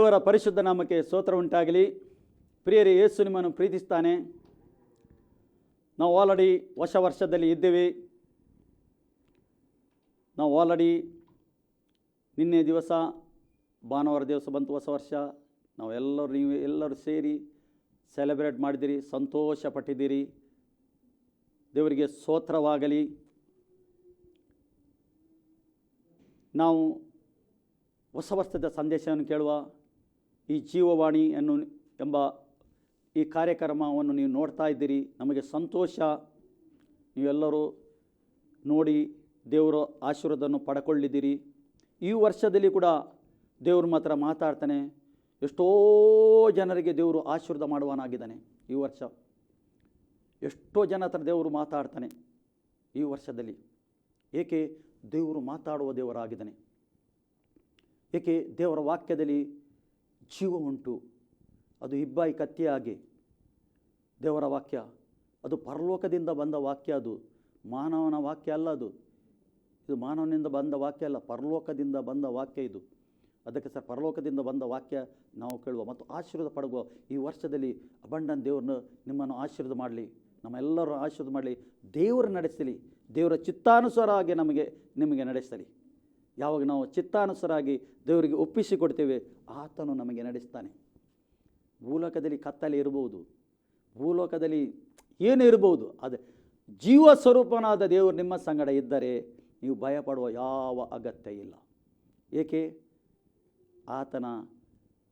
ದೇವರ ಪರಿಶುದ್ಧ ನಾಮಕ್ಕೆ ಸ್ತೋತ್ರ ಉಂಟಾಗಲಿ. ಪ್ರಿಯರಿ, ಯೇಸು ನಿಮ್ಮನ್ನು ಪ್ರೀತಿಸ್ತಾನೆ. ನಾವು ಆಲ್ರೆಡಿ ಹೊಸ ವರ್ಷದಲ್ಲಿ ಇದ್ದೇವೆ. ನಾವು ಆಲ್ರೆಡಿ ನಿನ್ನೆ ದಿವಸ, ಭಾನುವಾರ ದಿವಸ ಬಂತು ಹೊಸ ವರ್ಷ. ನಾವು ಎಲ್ಲರೂ ನೀವು ಎಲ್ಲರೂ ಸೇರಿ ಸೆಲೆಬ್ರೇಟ್ ಮಾಡಿದಿರಿ ಸಂತೋಷ ಪಟ್ಟಿದ್ದೀರಿ ದೇವರಿಗೆ ಸ್ತೋತ್ರವಾಗಲಿ. ನಾವು ಹೊಸ ವರ್ಷದ ಸಂದೇಶವನ್ನು ಕೇಳುವ ಈ ಜೀವವಾಣಿ ಅನ್ನು ಎಂಬ ಈ ಕಾರ್ಯಕ್ರಮವನ್ನು ನೀವು ನೋಡ್ತಾ ಇದ್ದೀರಿ. ನಮಗೆ ಸಂತೋಷ. ನೀವೆಲ್ಲರೂ ನೋಡಿ ದೇವರ ಆಶೀರ್ವಾದವನ್ನು ಪಡ್ಕೊಳ್ಳಿದ್ದೀರಿ. ಈ ವರ್ಷದಲ್ಲಿ ಕೂಡ ದೇವರು ಮಾತ್ರ ಮಾತಾಡ್ತಾನೆ. ಎಷ್ಟೋ ಜನರಿಗೆ ದೇವರು ಆಶೀರ್ವಾದ ಮಾಡುವನಾಗಿದ್ದಾನೆ ಈ ವರ್ಷ. ಎಷ್ಟೋ ಜನ ಹತ್ರ ದೇವರು ಮಾತಾಡ್ತಾನೆ ಈ ವರ್ಷದಲ್ಲಿ. ಏಕೆ? ದೇವರು ಮಾತಾಡುವ ದೇವರಾಗಿದ್ದಾನೆ. ಏಕೆ? ದೇವರ ವಾಕ್ಯದಲ್ಲಿ ಜೀವ ಉಂಟು. ಅದು ಇಬ್ಬಾಯಿ ಕತ್ತಿಯಾಗಿ. ದೇವರ ವಾಕ್ಯ. ಅದು ಪರಲೋಕದಿಂದ ಬಂದ ವಾಕ್ಯ ಅದು. ಮಾನವನ ವಾಕ್ಯ ಅಲ್ಲ ಅದು. ಇದು ಮಾನವನಿಂದ ಬಂದ ವಾಕ್ಯ ಅಲ್ಲ, ಪರಲೋಕದಿಂದ ಬಂದ ವಾಕ್ಯ ಇದು. ಅದಕ್ಕೆ ಸರ್, ಪರಲೋಕದಿಂದ ಬಂದ ವಾಕ್ಯ ನಾವು ಕೇಳುವ ಮತ್ತು ಆಶೀರ್ವಾದ ಪಡಗುವ ಈ ವರ್ಷದಲ್ಲಿ ಅಬಂಡನ್ ದೇವ್ರನ್ನ ನಿಮ್ಮನ್ನು ಆಶೀರ್ವಾದ ಮಾಡಲಿ. ನಮ್ಮೆಲ್ಲರೂ ಆಶೀರ್ವಾದ ಮಾಡಲಿ. ದೇವರು ನಡೆಸಲಿ. ದೇವರ ಚಿತ್ತಾನುಸಾರವಾಗಿ ನಮಗೆ, ನಿಮಗೆ ನಡೆಸಲಿ. ಯಾವಾಗ ನಾವು ಚಿತ್ತಾನುಸರಾಗಿ ದೇವರಿಗೆ ಒಪ್ಪಿಸಿಕೊಡ್ತೇವೆ, ಆತನು ನಮಗೆ ನಡೆಸ್ತಾನೆ. ಭೂಲೋಕದಲ್ಲಿ ಕತ್ತಲೆ ಇರಬಹುದು. ಭೂಲೋಕದಲ್ಲಿ ಏನು ಇರಬಹುದು, ಅದು ಜೀವ ಸ್ವರೂಪನಾದ ದೇವರು ನಿಮ್ಮ ಸಂಗಡ ಇದ್ದರೆ ನೀವು ಭಯಪಡುವ ಯಾವ ಅಗತ್ಯ ಇಲ್ಲ. ಏಕೆ? ಆತನ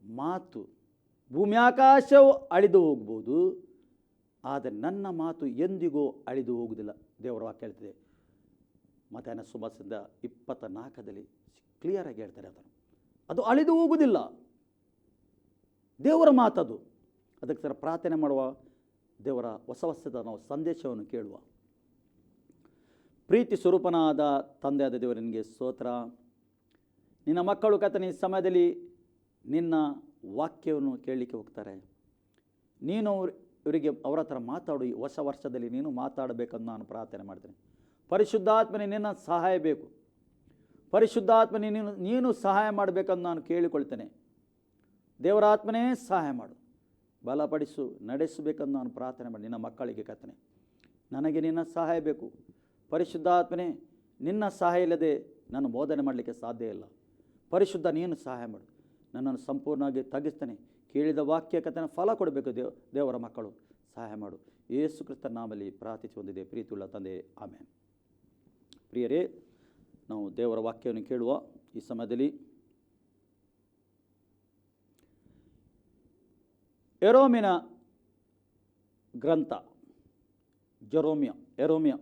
ಮಾತು ಭೂಮ್ಯಾಕಾಶವು ಅಳಿದು ಹೋಗ್ಬೋದು, ಆದರೆ ನನ್ನ ಮಾತು ಎಂದಿಗೂ ಅಳಿದು ಹೋಗುವುದಿಲ್ಲ. ದೇವರ ವಾಕ್ಯ ಮಧ್ಯಾಹ್ನ ಸುಮಾಸಿಂದ ಇಪ್ಪತ್ತ ನಾಲ್ಕದಲ್ಲಿ ಕ್ಲಿಯರಾಗಿ ಹೇಳ್ತಾರೆ ಅದನ್ನು. ಅದು ಅಳಿದು ಹೋಗುವುದಿಲ್ಲ. ದೇವರ ಮಾತದು. ಅದಕ್ಕೆ ಸರ್ ಪ್ರಾರ್ಥನೆ ಮಾಡುವ ದೇವರ ಹೊಸ ಹೊಸದ ನಾವು ಸಂದೇಶವನ್ನು ಕೇಳುವ. ಪ್ರೀತಿ ಸ್ವರೂಪನಾದ ತಂದೆಯಾದ ದೇವರು, ನಿನಗೆ ಸ್ತೋತ್ರ. ನಿನ್ನ ಮಕ್ಕಳು ಕತನ ಈ ಸಮಯದಲ್ಲಿ ನಿನ್ನ ವಾಕ್ಯವನ್ನು ಕೇಳಲಿಕ್ಕೆ ಹೋಗ್ತಾರೆ. ನೀನು ಇವರಿಗೆ ಅವರ ಹತ್ರ ಮಾತಾಡು. ಈ ಹೊಸ ವರ್ಷದಲ್ಲಿ ನೀನು ಮಾತಾಡಬೇಕಂತ ನಾನು ಪ್ರಾರ್ಥನೆ ಮಾಡ್ತೇನೆ. ಪರಿಶುದ್ಧಾತ್ಮನೆ ನಿನ್ನ ಸಹಾಯ ಬೇಕು. ಪರಿಶುದ್ಧಾತ್ಮನೇ ನೀನು ನೀನು ಸಹಾಯ ಮಾಡಬೇಕಂದು ನಾನು ಕೇಳಿಕೊಳ್ತೇನೆ. ದೇವರಾತ್ಮನೇ ಸಹಾಯ ಮಾಡು. ಬಲಪಡಿಸು, ನಡೆಸಬೇಕಂದು ನಾನು ಪ್ರಾರ್ಥನೆ ಮಾಡಿ. ನಿನ್ನ ಮಕ್ಕಳಿಗೆ ಕತ್ತನೆ ನನಗೆ ನಿನ್ನ ಸಹಾಯ ಬೇಕು. ಪರಿಶುದ್ಧಾತ್ಮನೇ ನಿನ್ನ ಸಹಾಯ ಇಲ್ಲದೆ ನಾನು ಬೋಧನೆ ಮಾಡಲಿಕ್ಕೆ ಸಾಧ್ಯ ಇಲ್ಲ. ಪರಿಶುದ್ಧ ನೀನು ಸಹಾಯ ಮಾಡು. ನನ್ನನ್ನು ಸಂಪೂರ್ಣವಾಗಿ ತಗ್ಗಿಸ್ತೇನೆ. ಕೇಳಿದ ವಾಕ್ಯ ಕಥನ ಫಲ ಕೊಡಬೇಕು ದೇವ್, ದೇವರ ಮಕ್ಕಳು. ಸಹಾಯ ಮಾಡು. ಯೇಸು ಕ್ರಿಸ್ತ ನಾಮಲ್ಲಿ ಪ್ರಾರ್ಥಿಸಿ ಹೊಂದಿದೆ ಪ್ರೀತಿಯುಳ್ಳ ತಂದೆ. ಆಮೇಲೆ ಪ್ರಿಯರೇ, ನಾವು ದೇವರ ವಾಕ್ಯವನ್ನು ಕೇಳುವ ಈ ಸಮಯದಲ್ಲಿ ಎರೋಮಿನ ಗ್ರಂಥ, ಜೆರೋಮಿಯಾ, ಎರೋಮಿಯ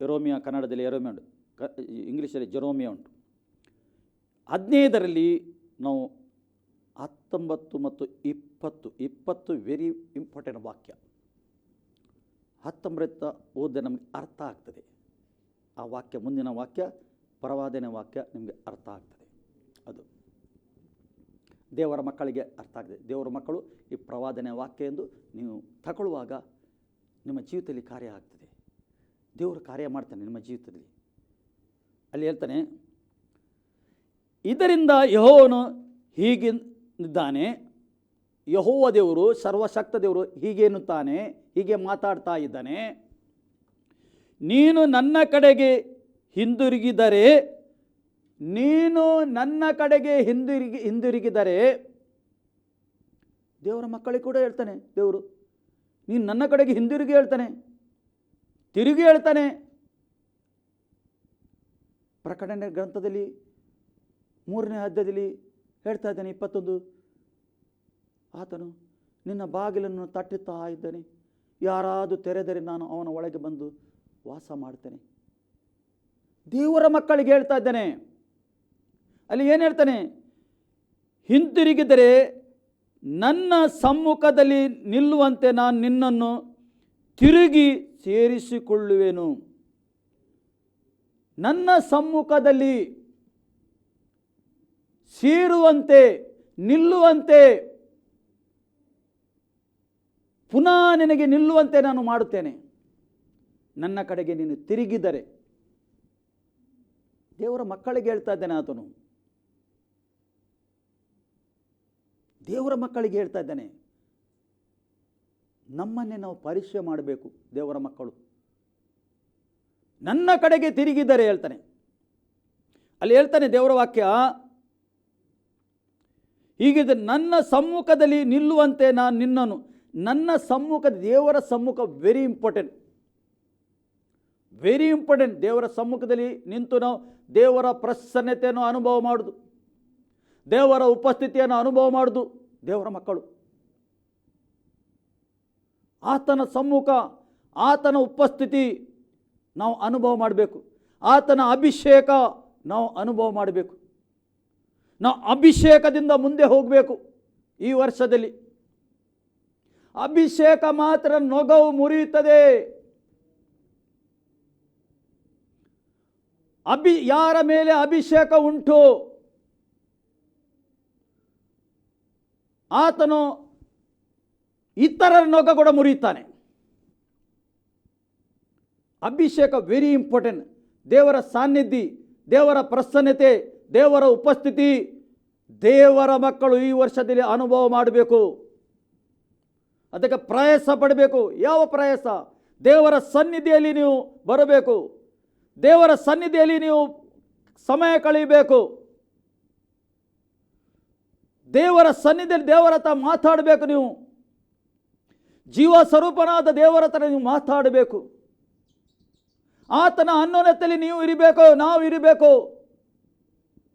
ಎರೋಮಿಯ ಕನ್ನಡದಲ್ಲಿ ಎರೋಮಿಯ ಉಂಟು, ಕ, ಇಂಗ್ಲೀಷಲ್ಲಿ ಜೆರೋಮಿಯ ಉಂಟು. ಹದಿನೈದರಲ್ಲಿ ನಾವು ಹತ್ತೊಂಬತ್ತು ಮತ್ತು ಇಪ್ಪತ್ತು ಇಪ್ಪತ್ತು ವೆರಿ ಇಂಪಾರ್ಟೆಂಟ್ ವಾಕ್ಯ. ಹತ್ತೊಂಬತ್ತ ಓದಿದ್ರೆ ನಮಗೆ ಅರ್ಥ ಆಗ್ತದೆ. ಆ ವಾಕ್ಯ, ಮುಂದಿನ ವಾಕ್ಯ ಪರವಾದನೆ ವಾಕ್ಯ ನಿಮಗೆ ಅರ್ಥ ಆಗ್ತದೆ. ಅದು ದೇವರ ಮಕ್ಕಳಿಗೆ ಅರ್ಥ ಆಗ್ತದೆ. ದೇವರ ಮಕ್ಕಳು ಈ ಪ್ರವಾದನೆ ವಾಕ್ಯ ಎಂದು ನೀವು ತಗೊಳ್ಳುವಾಗ ನಿಮ್ಮ ಜೀವಿತದಲ್ಲಿ ಕಾರ್ಯ ಆಗ್ತದೆ. ದೇವರು ಕಾರ್ಯ ಮಾಡ್ತಾನೆ ನಿಮ್ಮ ಜೀವಿತದಲ್ಲಿ. ಅಲ್ಲಿ ಹೇಳ್ತಾನೆ, ಇದರಿಂದ ಯಹೋವನು ಹೀಗಿದ್ದಾನೆ, ಯಹೋವ ದೇವರು, ಸರ್ವಶಕ್ತ ದೇವರು ಹೀಗೇನುತ್ತಾನೆ ಹೀಗೆ ಮಾತಾಡ್ತಾ ಇದ್ದಾನೆ. ನೀನು ನನ್ನ ಕಡೆಗೆ ಹಿಂದಿರುಗಿದರೆ, ನೀನು ನನ್ನ ಕಡೆಗೆ ಹಿಂದಿರುಗಿ, ಹಿಂದಿರುಗಿದರೆ, ದೇವರ ಮಕ್ಕಳಿಗೆ ಕೂಡ ಹೇಳ್ತಾನೆ ದೇವರು, ನೀನು ನನ್ನ ಕಡೆಗೆ ಹಿಂದಿರುಗಿ ಹೇಳ್ತಾನೆ, ತಿರುಗಿ ಹೇಳ್ತಾನೆ. ಪ್ರಕಟಣೆ ಗ್ರಂಥದಲ್ಲಿ ಮೂರನೇ ಹದ್ದದಲ್ಲಿ ಹೇಳ್ತಾ ಇದ್ದಾನೆ, ಇಪ್ಪತ್ತೊಂದು. ಆತನು ನಿನ್ನ ಬಾಗಿಲನ್ನು ತಟ್ಟುತ್ತಾ ಇದ್ದಾನೆ. ಯಾರಾದರೂ ತೆರೆದರೆ ನಾನು ಅವನ ಒಳಗೆ ಬಂದು ವಾಸ ಮಾಡ್ತೇನೆ. ದೇವರ ಮಕ್ಕಳಿಗೆ ಹೇಳ್ತಾ ಇದ್ದಾನೆ. ಅಲ್ಲಿ ಏನು ಹೇಳ್ತಾನೆ? ಹಿಂತಿರುಗಿದರೆ ನನ್ನ ಸಮ್ಮುಖದಲ್ಲಿ ನಿಲ್ಲುವಂತೆ ನಾನು ನಿನ್ನನ್ನು ತಿರುಗಿ ಸೇರಿಸಿಕೊಳ್ಳುವೆನು. ನನ್ನ ಸಮ್ಮುಖದಲ್ಲಿ ಸೇರುವಂತೆ, ನಿಲ್ಲುವಂತೆ, ಪುನಃ ನಿನಗೆ ನಿಲ್ಲುವಂತೆ ನಾನು ಮಾಡುತ್ತೇನೆ. ನನ್ನ ಕಡೆಗೆ ನೀನು ತಿರುಗಿದರೆ. ದೇವರ ಮಕ್ಕಳಿಗೆ ಹೇಳ್ತಾ ಇದ್ದಾನೆ ಆತನು. ದೇವರ ಮಕ್ಕಳಿಗೆ ಹೇಳ್ತಾ ಇದ್ದಾನೆ. ನಮ್ಮನ್ನೇ ನಾವು ಪರೀಕ್ಷೆ ಮಾಡಬೇಕು ದೇವರ ಮಕ್ಕಳು. ನನ್ನ ಕಡೆಗೆ ತಿರುಗಿದರೆ ಹೇಳ್ತಾನೆ. ಅಲ್ಲಿ ಹೇಳ್ತಾನೆ ದೇವರ ವಾಕ್ಯ ಹೀಗಿದೆ ನನ್ನ ಸಮ್ಮುಖದಲ್ಲಿ ನಿಲ್ಲುವಂತೆ ನಾನು ನಿನ್ನನು ನನ್ನ ಸಮ್ಮುಖ, ದೇವರ ಸಮ್ಮುಖ ವೆರಿ ಇಂಪಾರ್ಟೆಂಟ್ ವೆರಿ ಇಂಪಾರ್ಟೆಂಟ್ ದೇವರ ಸಮ್ಮುಖದಲ್ಲಿ ನಿಂತು ನಾವು ದೇವರ ಪ್ರಸನ್ನತೆಯನ್ನು ಅನುಭವ ಮಾಡೋದು. ದೇವರ ಉಪಸ್ಥಿತಿಯನ್ನು ಅನುಭವ ಮಾಡೋದು ದೇವರ ಮಕ್ಕಳು. ಆತನ ಸಮ್ಮುಖ, ಆತನ ಉಪಸ್ಥಿತಿ ನಾವು ಅನುಭವ ಮಾಡಬೇಕು. ಆತನ ಅಭಿಷೇಕ ನಾವು ಅನುಭವ ಮಾಡಬೇಕು. ನಾವು ಅಭಿಷೇಕದಿಂದ ಮುಂದೆ ಹೋಗಬೇಕು ಈ ವರ್ಷದಲ್ಲಿ. ಅಭಿಷೇಕ ಮಾತ್ರ ನೊಗವು ಮುರಿಯುತ್ತದೆ. ಅಭಿ ಯಾರ ಮೇಲೆ ಅಭಿಷೇಕ ಉಂಟು? ಆತನು ಇತರರ ನೊಗ ಕೂಡ ಮುರಿಯುತ್ತಾನೆ. ಅಭಿಷೇಕ ವೆರಿ ಇಂಪಾರ್ಟೆಂಟ್ ದೇವರ ಸಾನ್ನಿಧ್ಯ, ದೇವರ ಪ್ರಸನ್ನತೆ, ದೇವರ ಉಪಸ್ಥಿತಿ. ದೇವರ ಮಕ್ಕಳು ಈ ವರ್ಷದಲ್ಲಿ ಅನುಭವ ಮಾಡಬೇಕು. ಅದಕ್ಕೆ ಪ್ರಯಾಸ ಪಡಬೇಕು. ಯಾವ ಪ್ರಯಾಸ? ದೇವರ ಸನ್ನಿಧಿಯಲ್ಲಿ ನೀವು ಬರಬೇಕು. ದೇವರ ಸನ್ನಿಧಿಯಲ್ಲಿ ನೀವು ಸಮಯ ಕಳೆಯಬೇಕು. ದೇವರ ಸನ್ನಿಧಿಯಲ್ಲಿ ದೇವರ ಹತ್ರ ಮಾತಾಡಬೇಕು ನೀವು. ಜೀವ ಸ್ವರೂಪನಾದ ದೇವರ ಹತ್ರ ನೀವು ಮಾತಾಡಬೇಕು. ಆತನ ಅನ್ನೋನತೆಯಲ್ಲಿ ನೀವು ಇರಬೇಕು, ನಾವು ಇರಬೇಕು.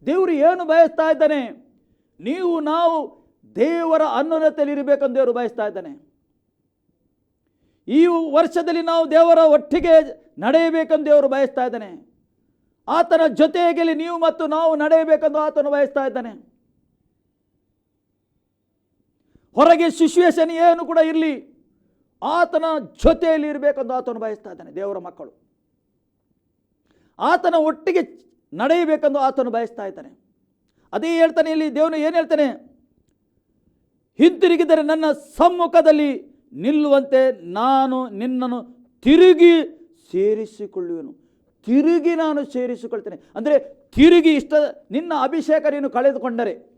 ದೇವರು ಏನು ಬಯಸ್ತಾ ಇದ್ದಾನೆ? ನೀವು, ನಾವು ದೇವರ ಅನ್ನೋನತೆಯಲ್ಲಿ ಇರಬೇಕಂದು ದೇವರು ಬಯಸ್ತಾ ಇದ್ದಾನೆ. ಈ ವರ್ಷದಲ್ಲಿ ನಾವು ದೇವರ ಒಟ್ಟಿಗೆ ನಡೆಯಬೇಕೆಂದು ದೇವರು ಬಯಸ್ತಾ ಇದ್ದಾನೆ. ಆತನ ಜೊತೆಯಲ್ಲಿ ನೀವು ಮತ್ತು ನಾವು ನಡೆಯಬೇಕೆಂದು ಆತನು ಬಯಸ್ತಾ ಇದ್ದಾನೆ. ಹೊರಗೆ ಸಿಚುವೇಶನ್ ಏನು ಕೂಡ ಇರಲಿ, ಆತನ ಜೊತೆಯಲ್ಲಿ ಇರಬೇಕೆಂದು ಆತನು ಬಯಸ್ತಾ ಇದ್ದಾನೆ ದೇವರ ಮಕ್ಕಳು. ಆತನ ಒಟ್ಟಿಗೆ ನಡೆಯಬೇಕೆಂದು ಆತನು ಬಯಸ್ತಾ ಇದ್ದಾನೆ. ಅದೇ ಹೇಳ್ತಾನೆ ಇಲ್ಲಿ ದೇವನು ಏನು ಹೇಳ್ತಾನೆ, ಹಿಂತಿರುಗಿದರೆ ನನ್ನ ಸಮ್ಮುಖದಲ್ಲಿ ನಿಲ್ಲುವಂತೆ ನಾನು ನಿನ್ನನ್ನು ತಿರುಗಿ ಸೇರಿಸಿಕೊಳ್ಳುವೆನು. ತಿರುಗಿ ನಾನು ಸೇರಿಸಿಕೊಳ್ತೇನೆ. ಅಂದರೆ ತಿರುಗಿ ಇಷ್ಟ, ನಿನ್ನ ಅಭಿಷೇಕ ನೀನು ಕಳೆದುಕೊಂಡರೆ.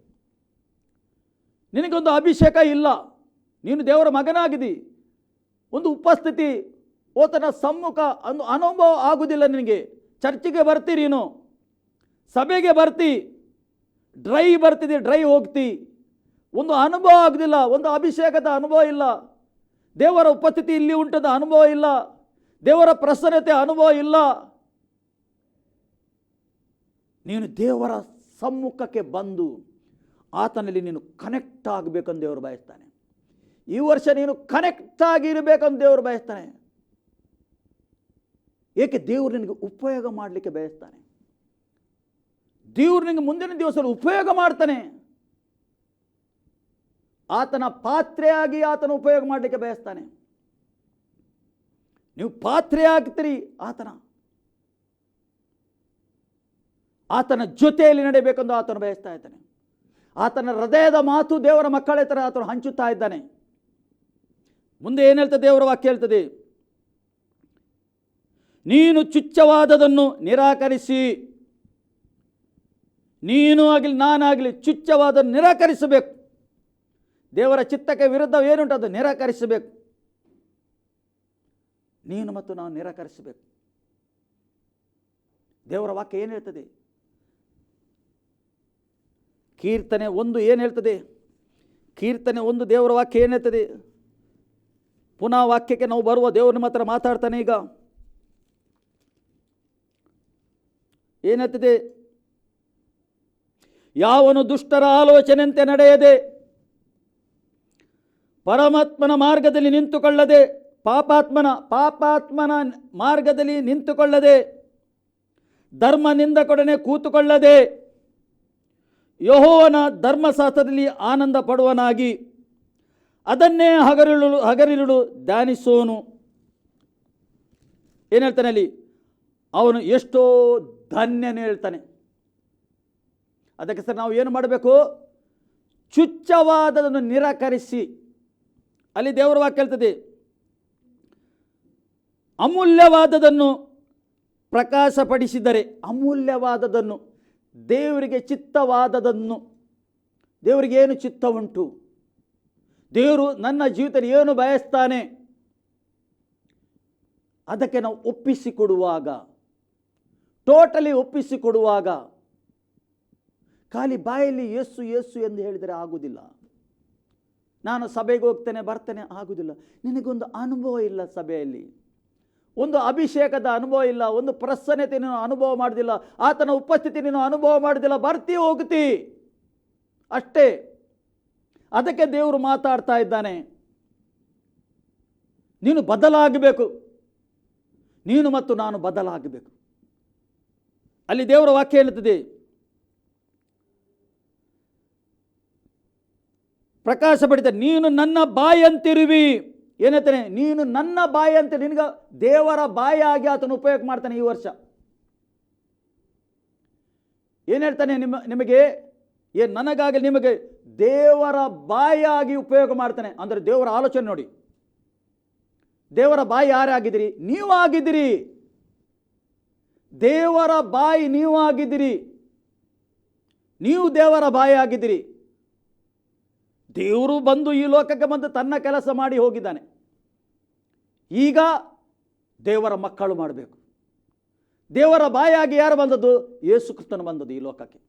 ನಿನಗೊಂದು ಅಭಿಷೇಕ ಇಲ್ಲ. ನೀನು ದೇವರ ಮಗನಾಗಿದ್ದಿ. ಒಂದು ಉಪಸ್ಥಿತಿ ಓತನ ಸಮ್ಮುಖ ಒಂದು ಅನುಭವ ಆಗುವುದಿಲ್ಲ ನಿನಗೆ. ಚರ್ಚಿಗೆ ಬರ್ತಿ ನೀನು. ಸಭೆಗೆ ಬರ್ತಿ. ಡ್ರೈ ಬರ್ತಿದ್ದಿ ಡ್ರೈ ಹೋಗ್ತಿ. ಒಂದು ಅನುಭವ ಆಗುದಿಲ್ಲ, ಒಂದು ಅಭಿಷೇಕದ ಅನುಭವ ಇಲ್ಲ. ದೇವರ ಉಪಸ್ಥಿತಿ ಇಲ್ಲಿ ಉಂಟದ ಅನುಭವ ಇಲ್ಲ. ದೇವರ ಪ್ರಸನ್ನತೆ ಅನುಭವ ಇಲ್ಲ. ನೀನು ದೇವರ ಸಮ್ಮುಖಕ್ಕೆ ಬಂದು ಆತನಲ್ಲಿ ನೀನು ಕನೆಕ್ಟ್ ಆಗಬೇಕಂದು ದೇವರು ಬಯಸ್ತಾನೆ. ಈ ವರ್ಷ ನೀನು ಕನೆಕ್ಟ್ ಆಗಿರಬೇಕಂತ ದೇವರು ಬಯಸ್ತಾನೆ. ಏಕೆ ದೇವರು ನಿನಗೆ ಉಪಯೋಗ ಮಾಡಲಿಕ್ಕೆ ಬಯಸ್ತಾನೆ? ದೇವರು ನಿನಗೆ ಮುಂದಿನ ದಿವಸ ಉಪಯೋಗ ಮಾಡ್ತಾನೆ. ಆತನ ಪಾತ್ರೆಯಾಗಿ ಆತನ ಉಪಯೋಗ ಮಾಡಲಿಕ್ಕೆ ಬಯಸ್ತಾನೆ. ನೀವು ಪಾತ್ರೆ ಆಗ್ತೀರಿ ಆತನ. ಆತನ ಜೊತೆಯಲ್ಲಿ ನಡೆಯಬೇಕೆಂದು ಆತನು ಬಯಸ್ತಾ ಇದ್ದಾನೆ. ಆತನ ಹೃದಯದ ಮಾತು ದೇವರ ಮಕ್ಕಳೇ ಥರ ಆತನು ಹಂಚುತ್ತಾ ಇದ್ದಾನೆ. ಮುಂದೆ ಏನು ಹೇಳ್ತದೆ ದೇವರ ವಾಕ್ಯ ಹೇಳ್ತದೆ? ನೀನು ಚುಚ್ಚವಾದದನ್ನು ನಿರಾಕರಿಸಿ. ನೀನು ಆಗಲಿ ನಾನಾಗಲಿ ಚುಚ್ಚವಾದನ್ನು ನಿರಾಕರಿಸಬೇಕು. ದೇವರ ಚಿತ್ತಕ್ಕೆ ವಿರುದ್ಧ ಏನುಂಟು? ಅದು ನಿರಾಕರಿಸಬೇಕು. ನೀನು ಮತ್ತು ನಾವು ನಿರಾಕರಿಸಬೇಕು. ದೇವರ ವಾಕ್ಯ ಏನು ಹೇಳ್ತದೆ? ಕೀರ್ತನೆ ಒಂದು ಏನು ಹೇಳ್ತದೆ? ಕೀರ್ತನೆ ಒಂದು ದೇವರ ವಾಕ್ಯ ಏನು ಹೇಳ್ತದೆ? ಪುನಃ ವಾಕ್ಯಕ್ಕೆ ನಾವು ಬರುವ ದೇವರು ಮಾತ್ರ ಮಾತಾಡ್ತಾನೆ ಈಗ. ಏನು ಹೇಳ್ತದೆ? ಯಾವನು ದುಷ್ಟರ ಆಲೋಚನೆಯಂತೆ ನಡೆಯದೆ ಪರಮಾತ್ಮನ ಮಾರ್ಗದಲ್ಲಿ ನಿಂತುಕೊಳ್ಳದೆ, ಪಾಪಾತ್ಮನ ಪಾಪಾತ್ಮನ ಮಾರ್ಗದಲ್ಲಿ ನಿಂತುಕೊಳ್ಳದೆ ಧರ್ಮ ನಿಂದಕೊಡನೆ ಕೂತುಕೊಳ್ಳದೆ, ಯಹೋವನ ಧರ್ಮಶಾಸ್ತ್ರದಲ್ಲಿ ಆನಂದ ಪಡುವನಾಗಿ ಅದನ್ನೇ ಹಗರಿಳು ಹಗರಿರುಳು ಧ್ಯಾನಿಸೋನು. ಏನು ಹೇಳ್ತಾನೆ ಅಲ್ಲಿ? ಅವನು ಎಷ್ಟೋ ಧನ್ಯನೇ ಹೇಳ್ತಾನೆ. ಅದಕ್ಕೆ ಸರ್ ನಾವು ಏನು ಮಾಡಬೇಕು? ಚುಚ್ಚವಾದದನ್ನು ನಿರಾಕರಿಸಿ. ಅಲ್ಲಿ ದೇವರ ವಾಕ್ಯ ಹೇಳ್ತದೆ ಅಮೂಲ್ಯವಾದದನ್ನು ಪ್ರಕಾಶಪಡಿಸಿದರೆ, ಅಮೂಲ್ಯವಾದದನ್ನು, ದೇವರಿಗೆ ಚಿತ್ತವಾದದನ್ನು, ದೇವರಿಗೆ ಏನು ಚಿತ್ತ ಉಂಟು ದೇವರು ನನ್ನ ಜೀವಿತ ಏನು ಬಯಸ್ತಾನೆ? ಅದಕ್ಕೆ ನಾವು ಒಪ್ಪಿಸಿಕೊಡುವಾಗ, ಟೋಟಲಿ ಒಪ್ಪಿಸಿಕೊಡುವಾಗ, ಖಾಲಿ ಬಾಯಲ್ಲಿ ಯೇಸು ಯೇಸು ಎಂದು ಹೇಳಿದರೆ ಆಗುವುದಿಲ್ಲ. ನಾನು ಸಭೆಗೆ ಹೋಗ್ತೇನೆ, ಬರ್ತೇನೆ ಆಗುವುದಿಲ್ಲ ನಿನಗೊಂದು ಅನುಭವ ಇಲ್ಲ ಸಭೆಯಲ್ಲಿ. ಒಂದು ಅಭಿಷೇಕದ ಅನುಭವ ಇಲ್ಲ, ಒಂದು ಪ್ರಸನ್ನತೆ ನೀನು ಅನುಭವ ಮಾಡೋದಿಲ್ಲ, ಆತನ ಉಪಸ್ಥಿತಿ ನೀನು ಅನುಭವ ಮಾಡೋದಿಲ್ಲ, ಬರ್ತೀ ಹೋಗ್ತಿ. ಅಷ್ಟೇ. ಅದಕ್ಕೆ ದೇವರು ಮಾತಾಡ್ತಾ ಇದ್ದಾನೆ. ನೀನು ಬದಲಾಗಬೇಕು. ನೀನು ಮತ್ತು ನಾನು ಬದಲಾಗಬೇಕು. ಅಲ್ಲಿ ದೇವರ ವಾಕ್ಯ ಹೇಳುತ್ತದೆ ಪ್ರಕಾಶ ಪಡಿತ, ನೀನು ನನ್ನ ಬಾಯಂತಿರುವಿ. ಏನಂತಾನೆ, ನೀನು ನನ್ನ ಬಾಯಿ ಅಂತ ನಿನಗ ದೇವರ ಬಾಯಿ ಆಗಿ ಆತನು ಉಪಯೋಗ ಮಾಡ್ತಾನೆ ಈ ವರ್ಷ. ಏನು ಹೇಳ್ತಾನೆ ನಿಮ್ಮ, ನಿಮಗೆ ಏ ನನಗಾಗಲಿ ನಿಮಗೆ ದೇವರ ಬಾಯಾಗಿ ಉಪಯೋಗ ಮಾಡ್ತಾನೆ. ಅಂದರೆ ದೇವರ ಆಲೋಚನೆ ನೋಡಿ. ದೇವರ ಬಾಯಿ ಯಾರಾಗಿದ್ದೀರಿ ನೀವು ಆಗಿದ್ದೀರಿ. ದೇವರ ಬಾಯಿ ನೀವು ಆಗಿದ್ದೀರಿ. ನೀವು ದೇವರ ಬಾಯಿ ಆಗಿದ್ದೀರಿ. ದೇವರು ಬಂದು ಈ ಲೋಕಕ್ಕೆ ಬಂದು ತನ್ನ ಕೆಲಸ ಮಾಡಿ ಹೋಗಿದ್ದಾನೆ. ಈಗ ದೇವರ ಮಕ್ಕಳು ಮಾಡಬೇಕು. ದೇವರ ಬಾಯಾಗಿ ಯಾರು ಬಂದದ್ದು? ಯೇಸು ಕ್ರಿಸ್ತನು ಬಂದದ್ದು ಈ ಲೋಕಕ್ಕೆ.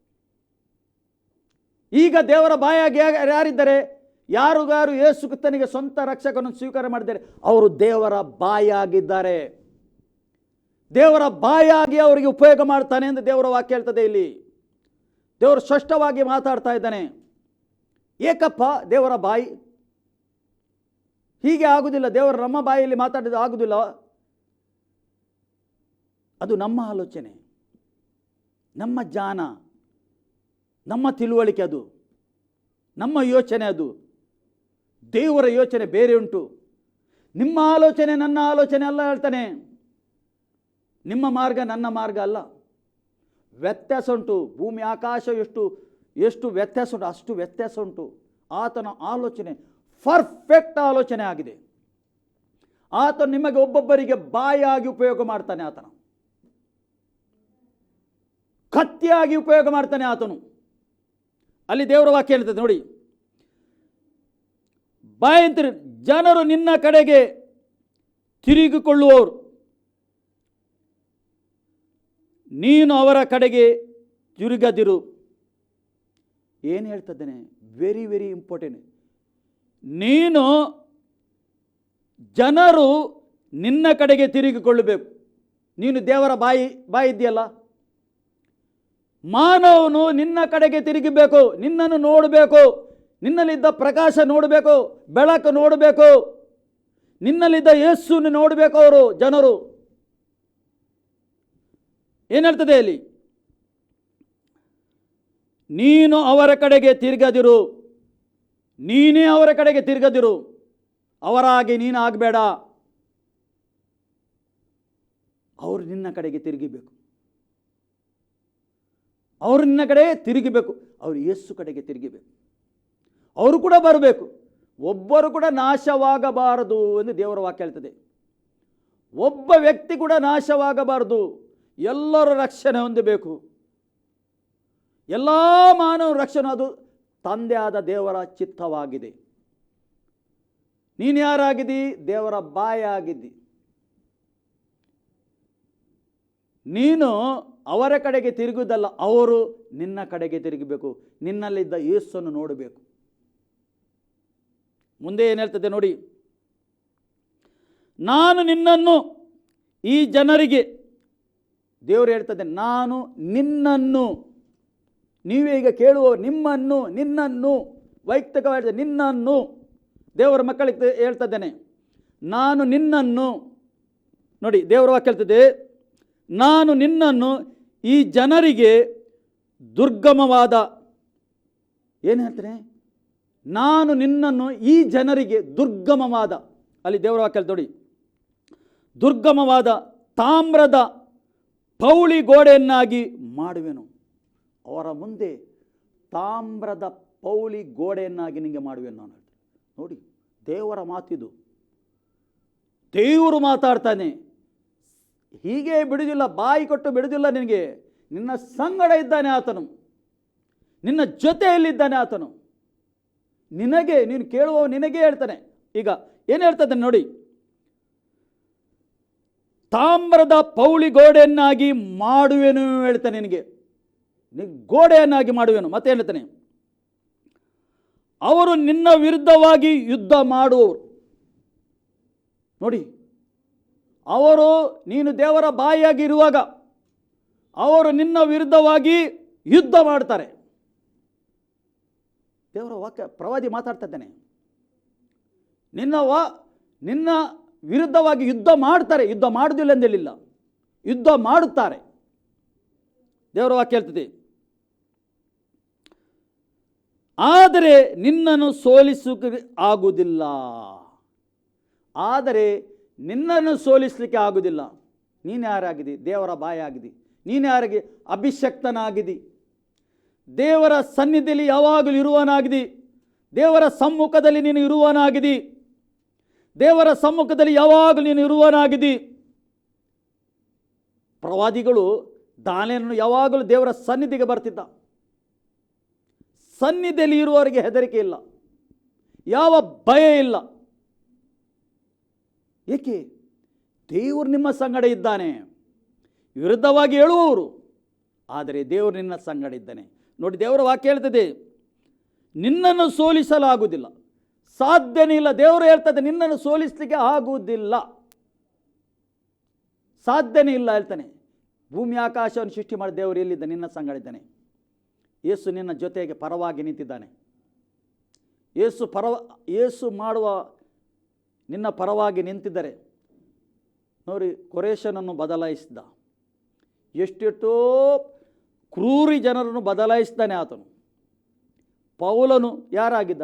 ಈಗ ದೇವರ ಬಾಯಾಗಿ ಯಾರಿದ್ದಾರೆ? ಯಾರುಗಾರು ಯೇಸು ಕೃತನಿಗೆ ಸ್ವಂತ ರಕ್ಷಕನನ್ನು ಸ್ವೀಕಾರ ಮಾಡಿದ್ದಾರೆ? ಅವರು ದೇವರ ಬಾಯಾಗಿದ್ದಾರೆ. ದೇವರ ಬಾಯಾಗಿ ಅವರಿಗೆ ಉಪಯೋಗ ಮಾಡ್ತಾನೆ ಎಂದು ದೇವರ ವಾಕ್ಯ ಹೇಳ್ತದೆ ಇಲ್ಲಿ. ದೇವರು ಸ್ಪಷ್ಟವಾಗಿ ಮಾತಾಡ್ತಾ ಇದ್ದಾನೆ. ಏಕಪ್ಪ, ದೇವರ ಬಾಯಿ. ಹೀಗೆ ಆಗುವುದಿಲ್ಲ ದೇವರು ನಮ್ಮ ಬಾಯಲ್ಲಿ ಮಾತಾಡಿದ ಆಗುವುದಿಲ್ಲ ಅದು ನಮ್ಮ ಆಲೋಚನೆ. ನಮ್ಮ ಜ್ಞಾನ. ನಮ್ಮ ತಿಳುವಳಿಕೆ ಅದು. ನಮ್ಮ ಯೋಚನೆ ಅದು. ದೇವರ ಯೋಚನೆ ಬೇರೆ ಉಂಟು. ನಿಮ್ಮ ಆಲೋಚನೆ ನನ್ನ ಆಲೋಚನೆ ಅಲ್ಲ ಹೇಳ್ತಾನೆ. ನಿಮ್ಮ ಮಾರ್ಗ ನನ್ನ ಮಾರ್ಗ ಅಲ್ಲ. ವ್ಯತ್ಯಾಸ ಉಂಟು. ಭೂಮಿ, ಆಕಾಶ ಎಷ್ಟು ಎಷ್ಟು ವ್ಯತ್ಯಾಸ ಉಂಟು, ಅಷ್ಟು ವ್ಯತ್ಯಾಸ ಉಂಟು. ಆತನ ಆಲೋಚನೆ ಪರ್ಫೆಕ್ಟ್ ಆಲೋಚನೆ ಆಗಿದೆ. ಆತ ನಿಮಗೆ ಒಬ್ಬೊಬ್ಬರಿಗೆ ಬಾಯಾಗಿ ಉಪಯೋಗ ಮಾಡ್ತಾನೆ ಆತನ. ಕತ್ತಿಯಾಗಿ ಉಪಯೋಗ ಮಾಡ್ತಾನೆ ಆತನು. ಅಲ್ಲಿ ದೇವರ ವಾಕ್ಯ ಹೇಳ್ತದೆ ನೋಡಿ, ಬಾಯಂತಿರು, ಜನರು ನಿನ್ನ ಕಡೆಗೆ ತಿರುಗಿಕೊಳ್ಳುವವರು. ನೀನು ಅವರ ಕಡೆಗೆ ತಿರುಗದಿರು. ಏನು ಹೇಳ್ತಿದ್ದೇನೆ? ವೆರಿ ವೆರಿ ಇಂಪಾರ್ಟೆಂಟ್ ನೀನು ಜನರು ನಿನ್ನ ಕಡೆಗೆ ತಿರುಗಿಕೊಳ್ಳಬೇಕು. ನೀನು ದೇವರ ಬಾಯಿ ಬಾಯಿ ಇದೆಯಲ್ಲ ಮಾನವನು ನಿನ್ನ ಕಡೆಗೆ ತಿರುಗಿಬೇಕು. ನಿನ್ನನ್ನು ನೋಡಬೇಕು. ನಿನ್ನಲ್ಲಿದ್ದ ಪ್ರಕಾಶ ನೋಡಬೇಕು. ಬೆಳಕು ನೋಡಬೇಕು. ನಿನ್ನಲ್ಲಿದ್ದ ಯೇಸುವನ್ನು ನೋಡಬೇಕು ಅವರು ಜನರು. ಏನು ಹೇಳ್ತದೆ ಅಲ್ಲಿ? ನೀನು ಅವರ ಕಡೆಗೆ ತಿರುಗದಿರು. ನೀನೇ ಅವರ ಕಡೆಗೆ ತಿರುಗದಿರು. ಅವರಾಗಿ ನೀನು ಆಗಬೇಡ. ಅವರು ನಿನ್ನ ಕಡೆಗೆ ತಿರುಗಿಬೇಕು. ಅವರು ನಿನ್ನ ಕಡೆ ತಿರುಗಿಬೇಕು. ಅವರು ಯೇಸು ಕಡೆಗೆ ತಿರುಗಿಬೇಕು. ಅವರು ಕೂಡ ಬರಬೇಕು. ಒಬ್ಬರು ಕೂಡ ನಾಶವಾಗಬಾರದು ಎಂದು ದೇವರ ವಾಕ್ಯ ಹೇಳ್ತದೆ. ಒಬ್ಬ ವ್ಯಕ್ತಿ ಕೂಡ ನಾಶವಾಗಬಾರದು. ಎಲ್ಲರೂ ರಕ್ಷಣೆ ಹೊಂದಬೇಕು. ಎಲ್ಲ ಮಾನವ ರಕ್ಷಣೆ ಅದು ತಂದೆ ಆದ ದೇವರ ಚಿತ್ತವಾಗಿದೆ. ನೀನು ಯಾರಾಗಿದ್ದಿ? ದೇವರ ಬಾಯಾಗಿದ್ದಿ ನೀನು ಅವರ ಕಡೆಗೆ ತಿರುಗುವುದಲ್ಲ, ಅವರು ನಿನ್ನ ಕಡೆಗೆ ತಿರುಗಬೇಕು. ನಿನ್ನಲ್ಲಿದ್ದ ಯೇಸನ್ನು ನೋಡಬೇಕು. ಮುಂದೆ ಏನು ಹೇಳ್ತದೆ ನೋಡಿ. ನಾನು ನಿನ್ನನ್ನು ಈ ಜನರಿಗೆ, ದೇವರು ಹೇಳ್ತದೆ, ನಾನು ನಿನ್ನನ್ನು ನೀವೇ ಈಗ ಕೇಳುವ ನಿಮ್ಮನ್ನು, ನಿನ್ನನ್ನು, ವೈಯಕ್ತಿಕವಾಗಿ ನಿನ್ನನ್ನು ದೇವರ ಮಕ್ಕಳಿಗೆ ಹೇಳ್ತಿದ್ದೇನೆ ನಾನು ನಿನ್ನನ್ನು, ನೋಡಿ, ದೇವರ ವಾಕ್ಯ ನಾನು ನಿನ್ನನ್ನು ಈ ಜನರಿಗೆ ದುರ್ಗಮವಾದ, ಏನು ಹೇಳ್ತಾರೆ ನಾನು ನಿನ್ನನ್ನು ಈ ಜನರಿಗೆ ದುರ್ಗಮವಾದ, ಅಲ್ಲಿ ದೇವರ ವಾಕ್ಯ ನೋಡಿ. ದುರ್ಗಮವಾದ, ತಾಮ್ರದ ಪೌಳಿ ಗೋಡೆಯನ್ನಾಗಿ ಮಾಡುವೆನು. ಅವರ ಮುಂದೆ ತಾಮ್ರದ ಪೌಳಿ ಗೋಡೆಯನ್ನಾಗಿ ನಿಮಗೆ ಮಾಡುವೆ ನಾನು ನೋಡಿ, ದೇವರ ಮಾತಿದು. ದೇವರು ಮಾತಾಡ್ತಾನೆ. ಹೀಗೆ ಬಿಡುವುದಿಲ್ಲ ಬಾಯಿ ಕೊಟ್ಟು ಬಿಡುವುದಿಲ್ಲ ನಿನಗೆ. ನಿನ್ನ ಸಂಗಡ ಇದ್ದಾನೆ ಆತನು. ನಿನ್ನ ಜೊತೆಯಲ್ಲಿದ್ದಾನೆ ಆತನು. ನಿನಗೆ, ನೀನು ಕೇಳುವ ನಿನಗೆ ಹೇಳ್ತಾನೆ. ಈಗ ಏನು ಹೇಳ್ತದೆ ನೋಡಿ. ತಾಮ್ರದ ಪೌಳಿ ಗೋಡೆಯನ್ನಾಗಿ ಮಾಡುವೆನು ಹೇಳ್ತಾನೆ ನಿನಗೆ. ಗೋಡೆಯನ್ನಾಗಿ ಮಾಡುವೆನು. ಮತ್ತೆ ಹೇಳ್ತಾನೆ? ಅವರು ನಿನ್ನ ವಿರುದ್ಧವಾಗಿ ಯುದ್ಧ ಮಾಡುವವರು. ನೋಡಿ, ಅವರು ನೀನು ದೇವರ ಬಾಯಿಯಾಗಿ ಇರುವಾಗ ಅವರು ನಿನ್ನ ವಿರುದ್ಧವಾಗಿ ಯುದ್ಧ ಮಾಡ್ತಾರೆ ದೇವರ ವಾಕ್ಯ ಪ್ರವಾದಿ ಮಾತಾಡ್ತಾ ಇದ್ದಾನೆ. ನಿನ್ನ ವಾ, ನಿನ್ನ ವಿರುದ್ಧವಾಗಿ ಯುದ್ಧ ಮಾಡ್ತಾರೆ. ಯುದ್ಧ ಮಾಡುವುದಿಲ್ಲ ಎಂದೇಳಿಲ್ಲ ಯುದ್ಧ ಮಾಡುತ್ತಾರೆ. ದೇವರ ವಾಕ್ಯ ಹೇಳ್ತದೆ. ಆದರೆ ನಿನ್ನನ್ನು ಸೋಲಿಸ ಆಗುವುದಿಲ್ಲ. ಆದರೆ ನಿನ್ನನ್ನು ಸೋಲಿಸಲಿಕ್ಕೆ ಆಗುವುದಿಲ್ಲ. ನೀನು ಯಾರಾಗಿದಿ? ದೇವರ ಬಾಯಾಗಿದೆ. ನೀನು ಯಾರಿಗೆ? ಅಭಿಷಕ್ತನಾಗಿದಿ. ದೇವರ ಸನ್ನಿಧಿಯಲ್ಲಿ ಯಾವಾಗಲೂ ಇರುವನಾಗಿದಿ ದೇವರ ಸಮ್ಮುಖದಲ್ಲಿ ನೀನು ಇರುವನಾಗಿದಿ ದೇವರ ಸಮ್ಮುಖದಲ್ಲಿ ಯಾವಾಗಲೂ ನೀನು ಇರುವನಾಗಿದಿ ಪ್ರವಾದಿಗಳು ದಾನೇನನ್ನು ಯಾವಾಗಲೂ ದೇವರ ಸನ್ನಿಧಿಗೆ ಬರ್ತಿದ್ದ. ಸನ್ನಿಧಿಯಲ್ಲಿ ಇರುವವರಿಗೆ ಹೆದರಿಕೆ ಇಲ್ಲ. ಯಾವ ಭಯ ಇಲ್ಲ. ಏಕೆ? ದೇವರು ನಿಮ್ಮ ಸಂಗಡ ಇದ್ದಾನೆ. ವಿರುದ್ಧವಾಗಿ ಹೇಳುವವರು. ಆದರೆ ದೇವರು ನಿನ್ನ ಸಂಗಡ ಇದ್ದಾನೆ. ನೋಡಿ, ದೇವರ ವಾಕ್ಯ ಹೇಳ್ತದೆ, ನಿನ್ನನ್ನು ಸೋಲಿಸಲಾಗುವುದಿಲ್ಲ. ಸಾಧ್ಯನೇ ಇಲ್ಲ ದೇವರು ಹೇಳ್ತದೆ, ನಿನ್ನನ್ನು ಸೋಲಿಸಲಿಕ್ಕೆ ಆಗುವುದಿಲ್ಲ. ಸಾಧ್ಯನೇ ಇಲ್ಲ ಹೇಳ್ತಾನೆ. ಭೂಮಿ ಆಕಾಶವನ್ನು ಸೃಷ್ಟಿ ಮಾಡಿ ದೇವರು ಎಲ್ಲಿದ್ದ ನಿನ್ನ ಸಂಗಡ ಇದ್ದಾನೆ. ಯೇಸು ನಿನ್ನ ಜೊತೆಗೆ ಪರವಾಗಿ ನಿಂತಿದ್ದಾನೆ. ಯೇಸು ಪರವ, ಯೇಸು ಮಾಡುವ ನಿನ್ನ ಪರವಾಗಿ ನಿಂತಿದ್ದರೆ, ನೋಡಿ ಕೊರೇಶನನ್ನು ಬದಲಾಯಿಸಿದ. ಎಷ್ಟೆಷ್ಟೋ ಕ್ರೂರಿ ಜನರನ್ನು ಬದಲಾಯಿಸ್ತಾನೆ ಆತನು. ಪೌಲನು ಯಾರಾಗಿದ್ದ?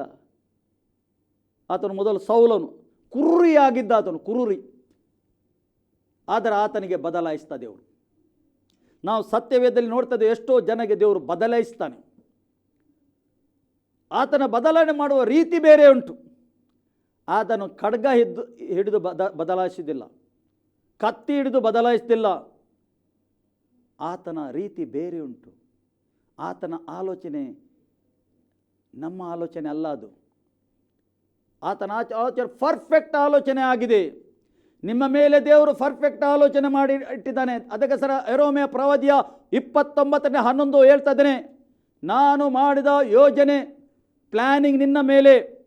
ಆತನು ಮೊದಲು ಸೌಲನು. ಕುರುರಿಯಾಗಿದ್ದ ಆತನು, ಕುರುರಿ. ಆದರೆ ಆತನಿಗೆ ಬದಲಾಯಿಸ್ತಾ ದೇವರು. ನಾವು ಸತ್ಯವೇದಲ್ಲಿ ನೋಡ್ತದೆ ಎಷ್ಟೋ ಜನಗೆ ದೇವರು ಬದಲಾಯಿಸ್ತಾನೆ. ಆತನ ಬದಲಾವಣೆ ಮಾಡುವ ರೀತಿ ಬೇರೆ ಉಂಟು. ಆತನು ಖಡ್ಗ ಹಿದ್ದು, ಹಿಡಿದು ಬದ ಬದಲಾಯಿಸಿದಿಲ್ಲ ಕತ್ತಿ ಹಿಡಿದು ಬದಲಾಯಿಸ್ತಿಲ್ಲ ಆತನ ರೀತಿ ಬೇರೆ ಉಂಟು. ಆತನ ಆಲೋಚನೆ, ನಮ್ಮ ಆಲೋಚನೆ ಅಲ್ಲ ಅದು. ಆತನ ಆಚ, ಆಲೋಚನೆ ಪರ್ಫೆಕ್ಟ್ ಆಲೋಚನೆ ಆಗಿದೆ. ನಿಮ್ಮ ಮೇಲೆ ದೇವರು ಪರ್ಫೆಕ್ಟ್ ಆಲೋಚನೆ ಮಾಡಿ ಇಟ್ಟಿದ್ದಾನೆ. ಅದಕ್ಕೋಸ್ಕರ ಎರೋಮೆಯ ಪ್ರವಾದಿಯ ಇಪ್ಪತ್ತೊಂಬತ್ತನೇ ಹನ್ನೊಂದು ಹೇಳ್ತಾ ಇದ್ದೇನೆ. ನಾನು ಮಾಡಿದ ಯೋಜನೆ ಪ್ಲ್ಯಾನಿಂಗ್ ನಿನ್ನ ಮೇಲೆ.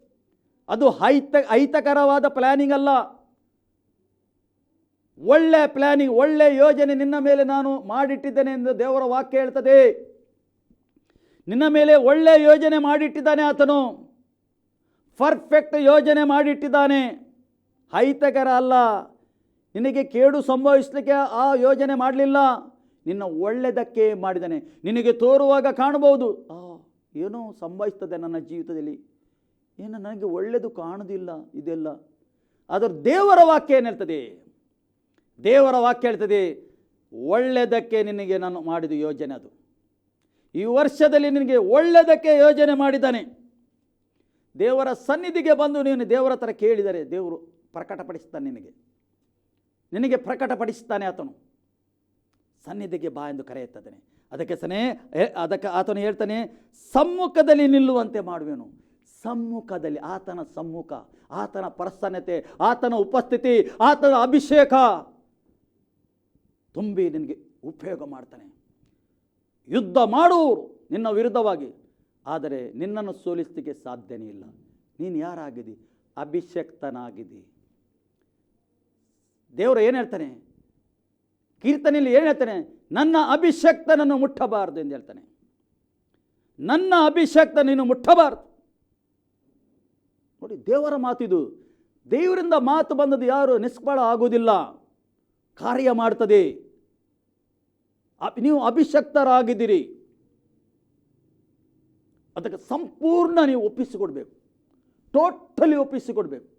ಅದು ಹೈತ ಅಹಿತಕರವಾದ ಪ್ಲ್ಯಾನಿಂಗ್ ಅಲ್ಲ. ಒಳ್ಳೆ ಪ್ಲ್ಯಾನಿಂಗ್ ಒಳ್ಳೆ ಯೋಜನೆ ನಿನ್ನ ಮೇಲೆ ನಾನು ಮಾಡಿಟ್ಟಿದ್ದೇನೆ ಎಂದು ದೇವರ ವಾಕ್ಯ ಹೇಳ್ತದೆ. ನಿನ್ನ ಮೇಲೆ ಒಳ್ಳೆ ಯೋಜನೆ ಮಾಡಿಟ್ಟಿದ್ದಾನೆ ಆತನು. ಪರ್ಫೆಕ್ಟ್ ಯೋಜನೆ ಮಾಡಿಟ್ಟಿದ್ದಾನೆ. ಅಹಿತಕರ ಅಲ್ಲ ನಿನಗೆ ಕೇಡು ಸಂಭವಿಸಲಿಕ್ಕೆ ಆ ಯೋಜನೆ ಮಾಡಲಿಲ್ಲ. ನಿನ್ನ ಒಳ್ಳೆಯದಕ್ಕೆ ಮಾಡಿದ್ದಾನೆ. ನಿನಗೆ ತೋರುವಾಗ ಕಾಣಬಹುದು. ಆ, ಏನೋ ಸಂಭವಿಸ್ತದೆ ನನ್ನ ಜೀವಿತದಲ್ಲಿ. ಏನು ನನಗೆ ಒಳ್ಳೆಯದು ಕಾಣುವುದಿಲ್ಲ ಇದೆಲ್ಲ. ಅದರ ದೇವರ ವಾಕ್ಯ ಏನು ಹೇಳ್ತದೆ? ದೇವರ ವಾಕ್ಯ ಹೇಳ್ತದೆ, ಒಳ್ಳೆಯದಕ್ಕೆ ನಿನಗೆ ನಾನು ಮಾಡಿದ ಯೋಜನೆ ಅದು. ಈ ವರ್ಷದಲ್ಲಿ ನಿನಗೆ ಒಳ್ಳೆಯದಕ್ಕೆ ಯೋಜನೆ ಮಾಡಿದ್ದಾನೆ. ದೇವರ ಸನ್ನಿಧಿಗೆ ಬಂದು ನೀನು ದೇವರ ಹತ್ರ ಕೇಳಿದರೆ ದೇವರು ಪ್ರಕಟಪಡಿಸ್ತಾನೆ ನಿನಗೆ. ನಿನಗೆ ಪ್ರಕಟಪಡಿಸ್ತಾನೆ ಆತನು. ಸನ್ನಿಧಿಗೆ ಬಾ ಎಂದು ಕರೆಯುತ್ತದೆ ಅದಕ್ಕೆ ಸನೇ ಅದಕ್ಕೆ ಆತನು ಹೇಳ್ತಾನೆ, ಸಮ್ಮುಖದಲ್ಲಿ ನಿಲ್ಲುವಂತೆ ಮಾಡುವೆನು. ಸಮ್ಮುಖದಲ್ಲಿ, ಆತನ ಸಮ್ಮುಖ, ಆತನ ಪ್ರಸನ್ನತೆ, ಆತನ ಉಪಸ್ಥಿತಿ, ಆತನ ಅಭಿಷೇಕ ತುಂಬಿ ನಿನಗೆ ಉಪಯೋಗ ಮಾಡ್ತಾನೆ. ಯುದ್ಧ ಮಾಡುವವರು ನಿನ್ನ ವಿರುದ್ಧವಾಗಿ, ಆದರೆ ನಿನ್ನನ್ನು ಸೋಲಿಸಲಿಕ್ಕೆ ಸಾಧ್ಯನೇ ಇಲ್ಲ. ನೀನು ಯಾರಾಗಿದ್ದಿ? ಅಭಿಷಕ್ತನಾಗಿದ್ದಿ. ದೇವರು ಏನು ಹೇಳ್ತಾನೆ? ಕೀರ್ತನೆಯಲ್ಲಿ ಏನು ಹೇಳ್ತಾನೆ? ನನ್ನ ಅಭಿಷಕ್ತನನ್ನು ಮುಟ್ಟಬಾರದು ಎಂದು ಹೇಳ್ತಾನೆ. ನನ್ನ ಅಭಿಷಕ್ತ ನೀನು ಮುಟ್ಟಬಾರದು. ನೋಡಿ, ದೇವರ ಮಾತಿದು ದೇವರಿಂದ ಮಾತು ಬಂದದ್ದು ಯಾರು? ನಿಷ್ಫಳ ಆಗುವುದಿಲ್ಲ. ಕಾರ್ಯ ಮಾಡ್ತದೆ. ನೀವು ಅಭಿಷಕ್ತರಾಗಿದ್ದೀರಿ. ಅದಕ್ಕೆ ಸಂಪೂರ್ಣ ನೀವು ಒಪ್ಪಿಸಿಕೊಡ್ಬೇಕು. ಟೋಟಲಿ ಒಪ್ಪಿಸಿಕೊಡ್ಬೇಕು.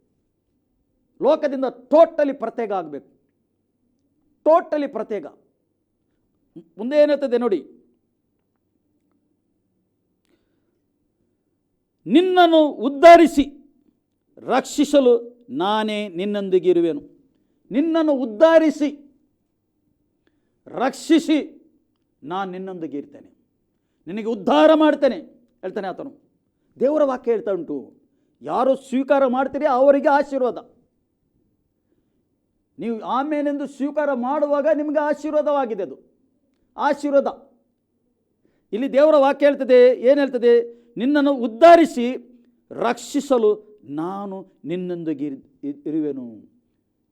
ಲೋಕದಿಂದ ಟೋಟಲಿ ಪ್ರತ್ಯೇಕ ಆಗಬೇಕು ಟೋಟಲಿ ಪ್ರತ್ಯೇಕ. ಮುಂದೆ ಏನಿರ್ತದೆ ನೋಡಿ. ನಿನ್ನನ್ನು ಉದ್ಧರಿಸಿ ರಕ್ಷಿಸಲು ನಾನೇ ನಿನ್ನೊಂದಿಗೆ ಇರುವೆನು. ನಿನ್ನನ್ನು ಉದ್ಧರಿಸಿ ರಕ್ಷಿಸಿ ನಾನು ನಿನ್ನೊಂದಿಗೆ ಇರ್ತೇನೆ. ನಿನಗೆ ಉದ್ಧಾರ ಮಾಡ್ತೇನೆ, ಹೇಳ್ತಾನೆ ಆತನು. ದೇವರ ವಾಕ್ಯ ಹೇಳ್ತಾ ಉಂಟು. ಯಾರು ಸ್ವೀಕಾರ ಮಾಡ್ತೀರಿ ಅವರಿಗೆ ಆಶೀರ್ವಾದ. ನೀವು ಆಮೇಲೆಂದು ಸ್ವೀಕಾರ ಮಾಡುವಾಗ ನಿಮಗೆ ಆಶೀರ್ವಾದವಾಗಿದೆ ಅದು. ಆಶೀರ್ವಾದ. ಇಲ್ಲಿ ದೇವರ ವಾಕ್ಯ ಹೇಳ್ತದೆ, ಏನು ಹೇಳ್ತದೆ? ನಿನ್ನನ್ನು ಉದ್ಧರಿಸಿ, ರಕ್ಷಿಸಲು ನಾನು ನಿನ್ನೊಂದಿಗೆ ಇರ್- ಇರ್- ಇರುವೆನು.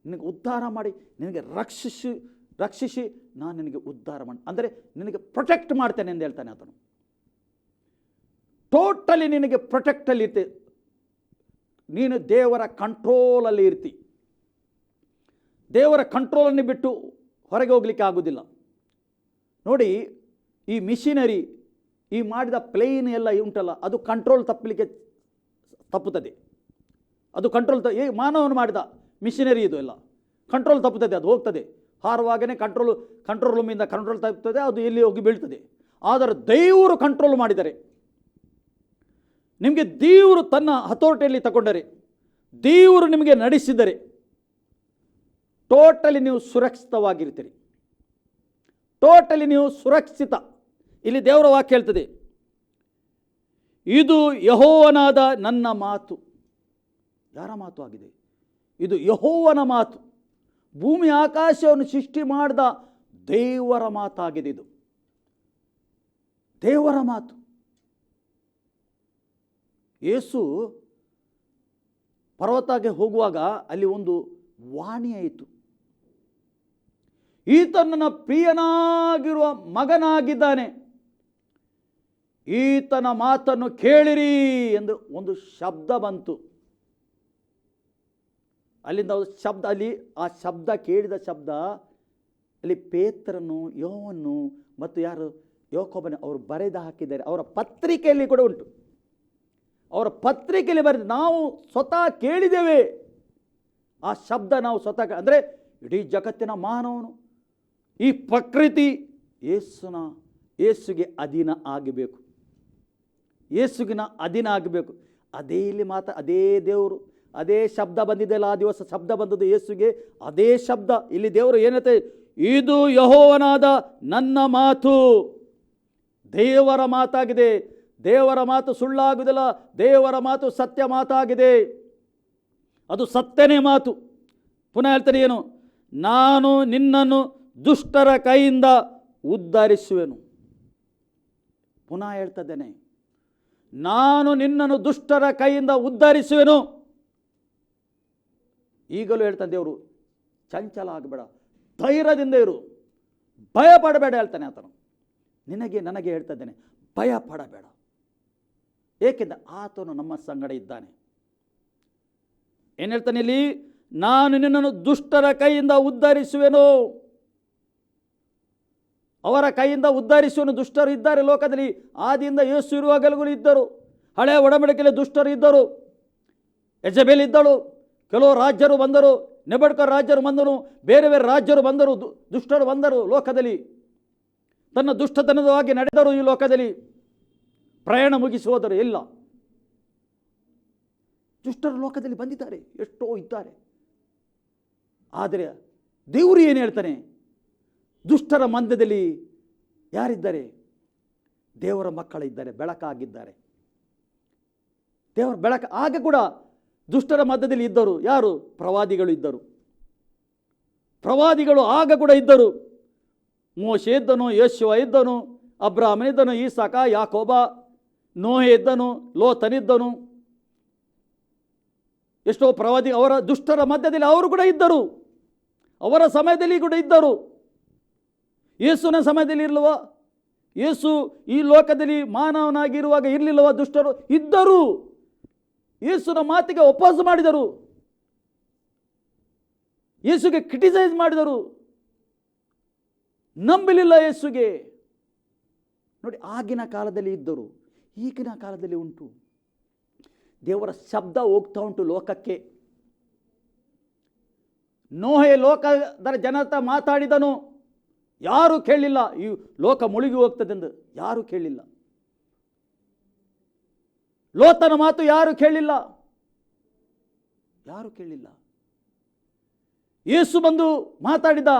ನಿನಗೆ ಉದ್ಧಾರ ಮಾಡಿ, ನಿನಗೆ ರಕ್ಷಿಸಿ ರಕ್ಷಿಸಿ ನಾನು ನಿನಗೆ ಉದ್ಧಾರ ಮಾಡಿ, ಅಂದರೆ ನಿನಗೆ ಪ್ರೊಟೆಕ್ಟ್ ಮಾಡ್ತೇನೆ ಎಂದು ಹೇಳ್ತಾನೆ ಅದನ್ನು ಟೋಟಲಿ ನಿನಗೆ ಪ್ರೊಟೆಕ್ಟಲ್ಲಿ ಇರ್ತಿ. ನೀನು ದೇವರ ಕಂಟ್ರೋಲಲ್ಲಿ ಇರ್ತಿ. ದೇವರ ಕಂಟ್ರೋಲನ್ನು ಬಿಟ್ಟು ಹೊರಗೆ ಹೋಗಲಿಕ್ಕೆ ಆಗೋದಿಲ್ಲ ನೋಡಿ, ಈ ಮಿಷಿನರಿ, ಈ ಮಾಡಿದ ಪ್ಲೇನ್ ಎಲ್ಲ ಉಂಟಲ್ಲ, ಅದು ಕಂಟ್ರೋಲ್ ತಪ್ಪಲಿಕ್ಕೆ ತಪ್ಪುತ್ತದೆ. ಅದು ಕಂಟ್ರೋಲ್ ತ ಏ ಮಾನವನು ಮಾಡಿದ ಮಿಷಿನರಿ ಇದು ಎಲ್ಲ. ಕಂಟ್ರೋಲ್ ತಪ್ಪುತ್ತದೆ, ಅದು ಹೋಗ್ತದೆ. ಹಾರುವಾಗನೇ ಕಂಟ್ರೋಲ್ ಕಂಟ್ರೋಲ್ ರೂಮಿಂದ ಕಂಟ್ರೋಲ್ ತಪ್ಪುತ್ತದೆ, ಅದು ಎಲ್ಲಿ ಹೋಗಿ ಬೀಳ್ತದೆ. ಆದರೆ ದೇವರು ಕಂಟ್ರೋಲ್ ಮಾಡಿದರೆ, ನಿಮಗೆ ದೇವರು ತನ್ನ ಹತೋಟಿಯಲ್ಲಿ ತಗೊಂಡರೆ ದೇವರು ನಿಮಗೆ ನಡೆಸಿದರೆ ಟೋಟಲಿ ನೀವು ಸುರಕ್ಷಿತವಾಗಿರ್ತೀರಿ. ಟೋಟಲಿ ನೀವು ಸುರಕ್ಷಿತ. ಇಲ್ಲಿ ದೇವರ ವಾಕ್ಯ ಹೇಳ್ತದೆ. ಇದು ಯಹೋವನಾದ ನನ್ನ ಮಾತು. ಯಾರ ಮಾತು ಆಗಿದೆ? ಇದು ಯಹೋವನ ಮಾತು. ಭೂಮಿ ಆಕಾಶವನ್ನು ಸೃಷ್ಟಿ ಮಾಡಿದ ದೇವರ ಮಾತಾಗಿದೆ ಇದು. ದೇವರ ಮಾತು. ಯೇಸು ಪರ್ವತಕ್ಕೆ ಹೋಗುವಾಗ ಅಲ್ಲಿ ಒಂದು ವಾಣಿ ಆಯಿತು ಈತ ನನ್ನ ಪ್ರಿಯನಾಗಿರುವ ಮಗನಾಗಿದ್ದಾನೆ. ಈತನ ಮಾತನ್ನು ಕೇಳಿರಿ ಎಂದು ಒಂದು ಶಬ್ದ ಬಂತು. ಅಲ್ಲಿಂದ ಶಬ್ದ, ಅಲ್ಲಿ ಆ ಶಬ್ದ, ಕೇಳಿದ ಶಬ್ದ, ಅಲ್ಲಿ ಪೇತ್ರನು ಯೋವನ್ನು ಮತ್ತು ಯಾರು? ಯೋಕೊಬ್ಬನ ಅವರು ಬರೆದು ಹಾಕಿದ್ದಾರೆ. ಅವರ ಪತ್ರಿಕೆಯಲ್ಲಿ ಕೂಡ ಉಂಟು. ಅವರ ಪತ್ರಿಕೆಯಲ್ಲಿ ಬರೆದು ನಾವು ಸ್ವತಃ ಕೇಳಿದ್ದೇವೆ. ಆ ಶಬ್ದ ನಾವು ಸ್ವತಃ ಅಂದರೆ ಇಡೀ ಜಗತ್ತಿನ ಮಾನವನು. ಈ ಪ್ರಕೃತಿ ಏಸುನ ಏಸುಗೆ ಅಧೀನ ಆಗಬೇಕು. ಏಸುಗಿನ ಅಧೀನ ಆಗಬೇಕು. ಅದೇ ಇಲ್ಲಿ ಮಾತ ಅದೇ ದೇವರು, ಅದೇ ಶಬ್ದ ಬಂದಿದೆಯಲ್ಲ ಆ ದಿವಸ ಶಬ್ದ ಬಂದದ್ದು ಏಸುಗೆ ಅದೇ ಶಬ್ದ. ಇಲ್ಲಿ ದೇವರು ಏನೈತೆ? ಇದು ಯಹೋವನಾದ ನನ್ನ ಮಾತು. ದೇವರ ಮಾತಾಗಿದೆ. ದೇವರ ಮಾತು ಸುಳ್ಳಾಗುವುದಿಲ್ಲ. ದೇವರ ಮಾತು ಸತ್ಯ ಮಾತಾಗಿದೆ. ಅದು ಸತ್ಯನೇ ಮಾತು. ಪುನಃ ಹೇಳ್ತಾರೆ ಏನು? ನಾನು ನಿನ್ನನ್ನು ದುಷ್ಟರ ಕೈಯಿಂದ ಉದ್ಧರಿಸುವೆನು. ಪುನಃ ಹೇಳ್ತಿದ್ದೇನೆ, ನಾನು ನಿನ್ನನ್ನು ದುಷ್ಟರ ಕೈಯಿಂದ ಉದ್ಧರಿಸುವೆನು. ಈಗಲೂ ಹೇಳ್ತಾನೆ ದೇವರು, ಚಂಚಲ ಆಗಬೇಡ, ಧೈರ್ಯದಿಂದ ಇರು ಭಯ ಪಡಬೇಡ ಹೇಳ್ತಾನೆ ಆತನು. ನಿನಗೆ, ನನಗೆ ಹೇಳ್ತಾ ಇದ್ದೇನೆ ಭಯ ಪಡಬೇಡ ಏಕೆಂದರೆ ಆತನು ನಮ್ಮ ಸಂಗಡ ಇದ್ದಾನೆ. ಏನು ಹೇಳ್ತಾನೆ ಇಲ್ಲಿ? ನಾನು ನಿನ್ನನ್ನು ದುಷ್ಟರ ಕೈಯಿಂದ ಉದ್ಧರಿಸುವೆನು. ಅವರ ಕೈಯಿಂದ ಉದ್ಧರಿಸುವನು ದುಷ್ಟರು ಇದ್ದಾರೆ ಲೋಕದಲ್ಲಿ. ಆದಿಯಿಂದ ಯೇಸು ಇರುವಾಗಲೂ ಇದ್ದರು. ಹಳೆಯ ಒಡಂಬಡಿಕೆಯಲ್ಲಿ ದುಷ್ಟರು ಇದ್ದರು. ಯಜಬೇಲ್ ಇದ್ದಳು. ಕೆಲವು ರಾಜ್ಯರು ಬಂದರು. ನೆಬಡ್ಕರ್ ರಾಜ್ಯರು ಬಂದರು ಬೇರೆ ಬೇರೆ ರಾಜ್ಯರು ಬಂದರು. ದುಷ್ಟರು ಬಂದರು ಲೋಕದಲ್ಲಿ. ತನ್ನ ದುಷ್ಟತನದವಾಗಿ ನಡೆದರು ಈ ಲೋಕದಲ್ಲಿ. ಪ್ರಯಾಣ ಮುಗಿಸಿ ಹೋದರು. ಇಲ್ಲ. ದುಷ್ಟರು ಲೋಕದಲ್ಲಿ ಬಂದಿದ್ದಾರೆ. ಎಷ್ಟೋ ಇದ್ದಾರೆ. ಆದರೆ ದೇವರು ಏನು ಹೇಳ್ತಾನೆ? ದುಷ್ಟರ ಮಂದ್ಯದಲ್ಲಿ ಯಾರಿದ್ದಾರೆ? ದೇವರ ಮಕ್ಕಳಿದ್ದಾರೆ, ಬೆಳಕಾಗಿದ್ದಾರೆ. ದೇವರ ಬೆಳಕ ಆಗ ಕೂಡ ದುಷ್ಟರ ಮಧ್ಯದಲ್ಲಿ ಇದ್ದರು. ಯಾರು? ಪ್ರವಾದಿಗಳು ಇದ್ದರು. ಪ್ರವಾದಿಗಳು ಆಗ ಕೂಡ ಇದ್ದರು. ಮೋಶೆ ಇದ್ದನು ಯೇಶುವ ಇದ್ದನು ಅಬ್ರಾಹ್ಮನಿದ್ದನು ಈಸಾಕ, ಯಾಕೋಬ, ನೋಹೆ ಇದ್ದನು ಲೋತನಿದ್ದನು ಎಷ್ಟೋ ಪ್ರವಾದಿ ಅವರ ದುಷ್ಟರ ಮಧ್ಯದಲ್ಲಿ ಅವರು ಕೂಡ ಇದ್ದರು. ಅವರ ಸಮಯದಲ್ಲಿ ಕೂಡ ಇದ್ದರು. ಯೇಸುವಿನ ಸಮಯದಲ್ಲಿ ಇರಲಿವ, ಯೇಸು ಈ ಲೋಕದಲ್ಲಿ ಮಾನವನಾಗಿರುವಾಗ ಇರಲಿಲ್ಲವ ದುಷ್ಟರು? ಇದ್ದರು. ಯೇಸುನ ಮಾತಿಗೆ ಒಪ್ಪಾಸ ಮಾಡಿದರು. ಯೇಸುಗೆ ಕ್ರಿಟಿಸೈಸ್ ಮಾಡಿದರು. ನಂಬಲಿಲ್ಲ ಯೇಸುಗೆ. ನೋಡಿ, ಆಗಿನ ಕಾಲದಲ್ಲಿ ಇದ್ದರು, ಈಗಿನ ಕಾಲದಲ್ಲಿ ಉಂಟು. ದೇವರ ಶಬ್ದ ಹೋಗ್ತಾ ಉಂಟು ಲೋಕಕ್ಕೆ. ನೋಹೆ ಲೋಕದ ಜನತ ಮಾತಾಡಿದನು. ಯಾರು ಕೇಳಲಿಲ್ಲ ಈ ಲೋಕ ಮುಳುಗಿ ಹೋಗ್ತದೆಂದು ಯಾರು ಕೇಳಲಿಲ್ಲ ಲೋತನ ಮಾತು ಯಾರು ಕೇಳಲಿಲ್ಲ ಯಾರು ಕೇಳಲಿಲ್ಲ ಏಸು ಬಂದು ಮಾತಾಡಿದ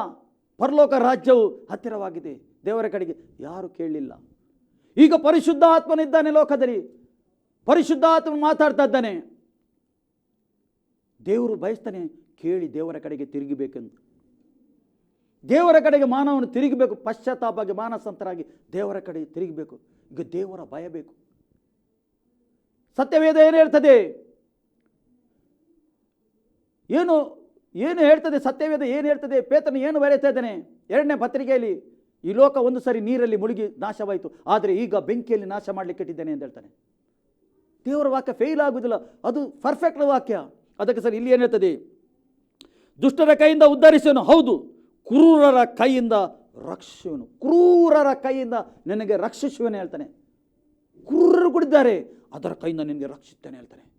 ಪರಲೋಕ ರಾಜ್ಯವು ಹತ್ತಿರವಾಗಿದೆ, ದೇವರ ಕಡೆಗೆ ಯಾರು ಕೇಳಲಿಲ್ಲ ಈಗ ಪರಿಶುದ್ಧ ಆತ್ಮನಿದ್ದಾನೆ ಲೋಕದಲ್ಲಿ ಪರಿಶುದ್ಧಾತ್ಮ ಮಾತಾಡ್ತಾ ಇದ್ದಾನೆ. ದೇವರು ಬಯಸ್ತಾನೆ ಕೇಳಿ ದೇವರ ಕಡೆಗೆ ತಿರುಗಿಬೇಕೆಂದು. ದೇವರ ಕಡೆಗೆ ಮಾನವನು ತಿರುಗಬೇಕು ಪಶ್ಚಾತ್ತಾಪಕ್ಕೆ ಮಾನಸಂತರಾಗಿ ದೇವರ ಕಡೆಗೆ ತಿರುಗಬೇಕು. ಈಗ ದೇವರ ಭಯ ಬೇಕು. ಸತ್ಯವೇದ ಏನು ಹೇಳ್ತದೆ? ಏನು ಏನು ಹೇಳ್ತದೆ? ಸತ್ಯವೇದ ಏನು ಹೇಳ್ತದೆ? ಪೇತನ ಏನು ಬರೆಯುತ್ತಾ ಇದ್ದಾನೆ? ಎರಡನೇ ಪತ್ರಿಕೆಯಲ್ಲಿ, ಈ ಲೋಕ ಒಂದು ಸರಿ ನೀರಲ್ಲಿ ಮುಳುಗಿ ನಾಶವಾಯಿತು, ಆದರೆ ಈಗ ಬೆಂಕಿಯಲ್ಲಿ ನಾಶ ಮಾಡಲಿಕ್ಕೆ ಇಟ್ಟಿದ್ದೇನೆ ಅಂತ ಹೇಳ್ತಾನೆ. ದೇವರ ವಾಕ್ಯ ಫೇಲ್ ಆಗುವುದಿಲ್ಲ. ಅದು ಪರ್ಫೆಕ್ಟ್ ವಾಕ್ಯ. ಅದಕ್ಕೆ ಸರ್ ಇಲ್ಲಿ ಏನು ಹೇಳ್ತದೆ? ದುಷ್ಟರ ಕೈಯಿಂದ ಉದ್ಧರಿಸೋನು ಹೌದು. ಕ್ರೂರರ ಕೈಯಿಂದ ರಕ್ಷಿಸುವನು. ಕ್ರೂರರ ಕೈಯಿಂದ ನಿನಗೆ ರಕ್ಷಿಸುವನು ಹೇಳ್ತಾನೆ. ಕ್ರೂರರು ಕುಡಿದ್ದಾರೆ ಅದರ ಕೈಯಿಂದ ನಿನಗೆ ರಕ್ಷಿಸ್ತೇನೆ ಹೇಳ್ತಾನೆ.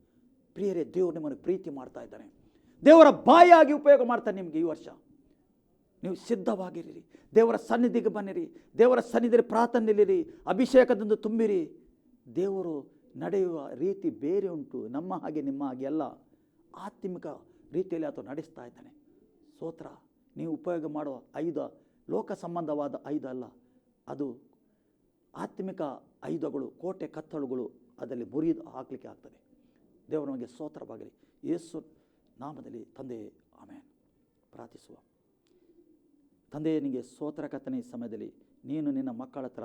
ಪ್ರಿಯರೇ, ದೇವರು ನಿಮ್ಮನ್ನು ಪ್ರೀತಿ ಮಾಡ್ತಾ ಇದ್ದಾನೆ. ದೇವರ ಬಾಯಾಗಿ ಉಪಯೋಗ ಮಾಡ್ತಾನೆ ನಿಮಗೆ ಈ ವರ್ಷ. ನೀವು ಸಿದ್ಧವಾಗಿರಿ ದೇವರ ಸನ್ನಿಧಿಗೆ ಬನ್ನಿರಿ. ದೇವರ ಸನ್ನಿಧಿಯಲ್ಲಿ ಪ್ರಾರ್ಥನೆ ನಿಲ್ಲಿರಿ. ಅಭಿಷೇಕದಿಂದ ತುಂಬಿರಿ. ದೇವರು ನಡೆಯುವ ರೀತಿ ಬೇರೆ ಉಂಟು. ನಮ್ಮ ಹಾಗೆ ನಿಮ್ಮ ಹಾಗೆ ಅಲ್ಲ. ಆತ್ಮಿಕ ರೀತಿಯಲ್ಲಿ ಆತ ನಡೆಸ್ತಾ ಇದ್ದಾನೆ. ಸ್ತೋತ್ರ. ನೀವು ಉಪಯೋಗ ಮಾಡುವ ಆಯುಧ ಲೋಕ ಸಂಬಂಧವಾದ ಆಯುಧ ಅಲ್ಲ. ಅದು ಆತ್ಮಿಕ ಆಯುಧಗಳು ಕೋಟೆ ಕತ್ತಳುಗಳು ಅದರಲ್ಲಿ ಮುರಿದು ಹಾಕಲಿಕ್ಕೆ ಆಗ್ತದೆ. ದೇವರು ನಮಗೆ ಸ್ತೋತ್ರವಾಗಲಿ. ಯೇಸು ನಾಮದಲ್ಲಿ ತಂದೆ, ಆಮೇನ್. ಪ್ರಾರ್ಥಿಸುವ. ತಂದೆ, ನಿನಗೆ ಸ್ತೋತ್ರ ಕಥನೆ ಸಮಯದಲ್ಲಿ ನೀನು ನಿನ್ನ ಮಕ್ಕಳ ಹತ್ರ,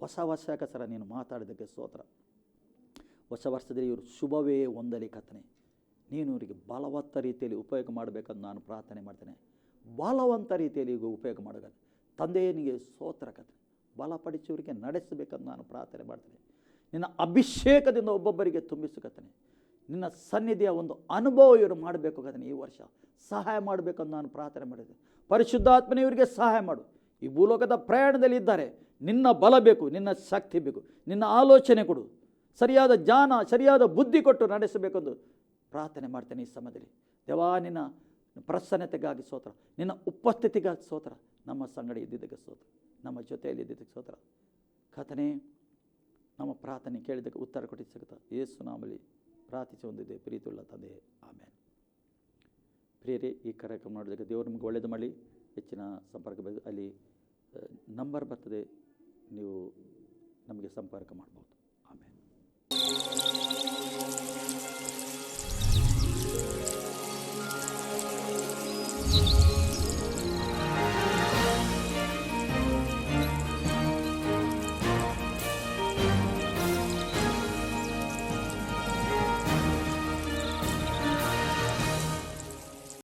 ಹೊಸ ವರ್ಷಕ್ಕೆ ಸರ ನೀನು ಮಾತಾಡಿದ್ದಕ್ಕೆ ಸ್ತೋತ್ರ. ಹೊಸ ವರ್ಷದಲ್ಲಿ ಇವರು ಶುಭವೇ ಹೊಂದಲಿ ಕಥನೆ ನೀನು ಇವರಿಗೆ ಬಲವತ್ತ ರೀತಿಯಲ್ಲಿ ಉಪಯೋಗ ಮಾಡಬೇಕಂತ ನಾನು ಪ್ರಾರ್ಥನೆ ಮಾಡ್ತೇನೆ. ಬಲವಂತ ರೀತಿಯಲ್ಲಿ ಈಗ ಉಪಯೋಗ ಮಾಡಬೇಕು ತಂದೆಯೇ ನಿನಗೆ ಸ್ತೋತ್ರ ಕಥೆ ಬಲಪಡಿಸುವವರಿಗೆ ನಡೆಸಬೇಕಂತ ನಾನು ಪ್ರಾರ್ಥನೆ ಮಾಡ್ತೇನೆ. ನಿನ್ನ ಅಭಿಷೇಕದಿಂದ ಒಬ್ಬೊಬ್ಬರಿಗೆ ತುಂಬಿಸುಕತ್ತೇನೆ. ನಿನ್ನ ಸನ್ನಿಧಿಯ ಒಂದು ಅನುಭವ ಇವರು ಮಾಡಬೇಕು ಕಥನೆ ಈ ವರ್ಷ. ಸಹಾಯ ಮಾಡಬೇಕಂತ ನಾನು ಪ್ರಾರ್ಥನೆ ಮಾಡಿದೆ. ಪರಿಶುದ್ಧಾತ್ಮನ ಇವರಿಗೆ ಸಹಾಯ ಮಾಡು. ಈ ಭೂಲೋಕದ ಪ್ರಯಾಣದಲ್ಲಿ ಇದ್ದಾರೆ. ನಿನ್ನ ಬಲ ಬೇಕು, ನಿನ್ನ ಶಕ್ತಿ ಬೇಕು, ನಿನ್ನ ಆಲೋಚನೆ ಕೊಡು. ಸರಿಯಾದ ಜ್ಞಾನ, ಸರಿಯಾದ ಬುದ್ಧಿ ಕೊಟ್ಟು ನಡೆಸಬೇಕೆಂದು ಪ್ರಾರ್ಥನೆ ಮಾಡ್ತೇನೆ ಈ ಸಮಯದಲ್ಲಿ. ದೇವಾ, ನಿನ್ನ ಪ್ರಸನ್ನತೆಗಾಗಿ ಸ್ತೋತ್ರ ನಿನ್ನ ಉಪಸ್ಥಿತಿಗಾಗಿ ಸ್ತೋತ್ರ ನಮ್ಮ ಸಂಗಡ ಇದ್ದಿದ್ದಕ್ಕೆ ಸ್ತೋತ್ರ ನಮ್ಮ ಜೊತೆಯಲ್ಲಿ ಇದ್ದಿದ್ದಕ್ಕೆ ಸ್ತೋತ್ರ ಕಥನೆ ನಮ್ಮ ಪ್ರಾರ್ಥನೆ ಕೇಳಿದ್ದಕ್ಕೆ ಉತ್ತರ ಕೊಟ್ಟಿಸಕತ್ತ ಯೇಸು ನಾಮಲ್ಲಿ ಪ್ರಾರ್ಥಿಸಿ ಹೊಂದಿದೆ ಪ್ರೀತಿಯುಳ್ಳ ತಂದೆ. ಆಮೇಲೆ ಪ್ರಿಯರೇ, ಈ ಕಾರ್ಯಕ್ರಮ ಮಾಡಿದಾಗ ದೇವರು ನಿಮಗೆ ಒಳ್ಳೆಯದು ಮಾಡಿ ಹೆಚ್ಚಿನ ಸಂಪರ್ಕ ಅಲ್ಲಿ ನಂಬರ್ ಬರ್ತದೆ. ನೀವು ನಮಗೆ ಸಂಪರ್ಕ ಮಾಡ್ಬೋದು. ಆಮೇಲೆ